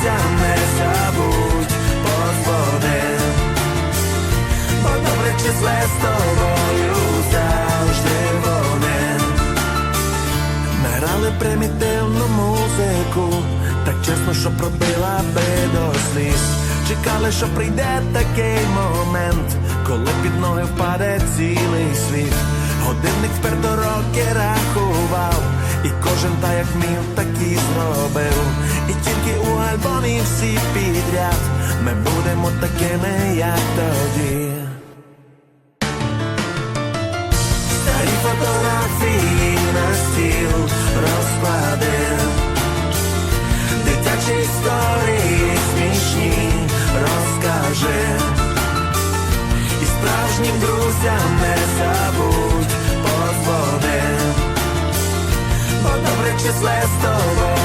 друзям не забудь подзвони. Бо з тобою завжди вони. Ми грали примітивну музику, так чесно, що пробила би до сліз. Чекали, що прийде такий момент, коли під ноги впаде цілий світ. Годинник вперто роки рахував, і кожен та як міг, так і зробив. І тільки у альбомі всі підряд ми будемо такими, як тоді. Старі фотографії на стіл розкладив. Дитячі історії смішні розкажи. І справжнім друзям не забудь подзвони. Бо добре числе з тобою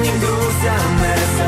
справжнім друзям. Не